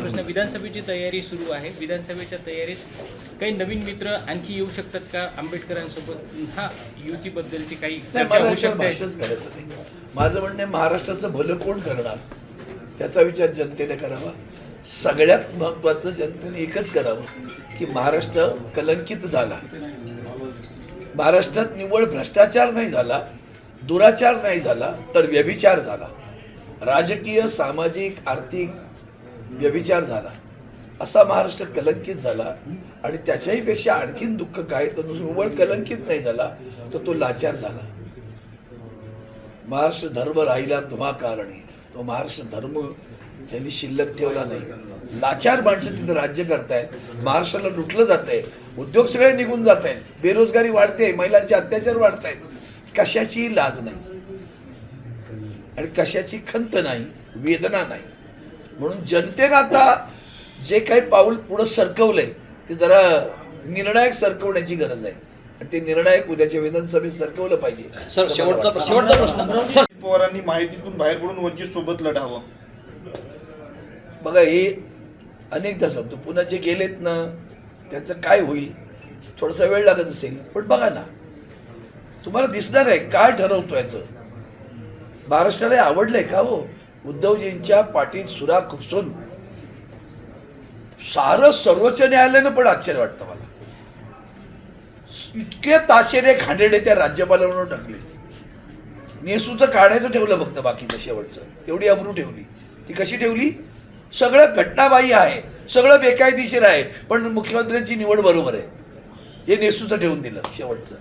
प्रश्न विधानसभेची तयारी सुरू आहे. विधानसभेच्या तयारीत काही नवीन मित्र आणखी येऊ शकतात का? आंबेडकरांसोबत पुन्हा युतीबद्दलची काही चर्चा होऊ शकते. माझं म्हणणं आहे महाराष्ट्राचं भलं कोण करणार? त्याचा विचार जनतेने करावा. सगळ्यात महत्त्वाचं जनतेने एकच करावं की महाराष्ट्र कलंकित झाला. महाराष्ट्रात निव्वळ भ्रष्टाचार नाही झाला दुराचार नाही झाला तर व्यभिचार झाला. राजकीय सामाजिक आर्थिक व्यभिचार झाला. असा महाराष्ट्र कलंकित झाला आणि त्याच्याही पेक्षा आणखीन दुःख काय तर निव्वळ कलंकित नाही झाला तर तो लाचार झाला. महाराष्ट्र धर्म राहिला तुम्हा कारणे. तो महाराष्ट्र धर्म त्यांनी शिल्लक ठेवला नाही. लाचार माणसं तिथं राज्य करतायत महाराष्ट्राला लुटलं जात आहे उद्योग सगळे निघून जात आहेत बेरोजगारी वाढते महिलांचे अत्याचार वाढत आहेत कशाची लाज नाही. आणि कशाची खंत नाही वेदना नाही. म्हणून जनतेनं आता जे काही पाऊल पुढं सरकवलंय ते जरा निर्णायक सरकवण्याची गरज आहे. आणि ते निर्णायक उद्याच्या विधानसभेत सरकवलं पाहिजे. सर शेवटचा शेवटचा प्रश्न. सर पवारांनी माहितीतून बाहेर पडून वंचित सोबत लढावं. बघा हे अनेकदा सांगतो. पुन्हा जे गेलेत ना त्यांचं काय होईल? थोडासा वेळ लागत असेल. पण बघा ना तुम्हाला दिसणार आहे काय ठरवतो याचं? महाराष्ट्राला आवडलंय का हो? उद्धवजींच्या पाठीत सुरा खुपसून सारं सर्वोच्च न्यायालयानं पण आश्चर्य वाटतं मला. इतके ताशेरे खांडेडे त्या राज्यपालांवर टाकले. नेसूचं काढायचं ठेवलं फक्त बाकीचं शेवटचं. तेवढी अब्रू ठेवली. ती कशी ठेवली? सगळं घटनाबाह्य आहे. सगळं बेकायदेशीर आहे. पण मुख्यमंत्र्यांची निवड बरोबर आहे. हे नेसूचं ठेवून दिलं शेवटचं.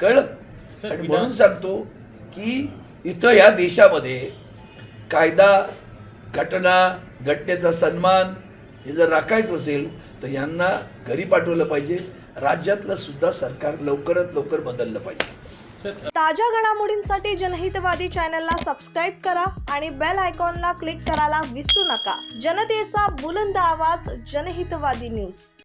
कळलं? आणि म्हणून सांगतो की इथं या देशामध्ये कायदा घटना घटनेचा सन्मान हे जर राखायचं असेल तर यांना घरी पाठवलं पाहिजे. राज्यातलं सुद्धा सरकार लवकरात लवकर बदललं पाहिजे. ताज्या घडामोडींसाठी जनहितवादी चॅनलला सबस्क्राईब करा आणि बेल आयकॉनला क्लिक करायला विसरू नका. जनतेचा बुलंद आवाज जनहितवादी न्यूज.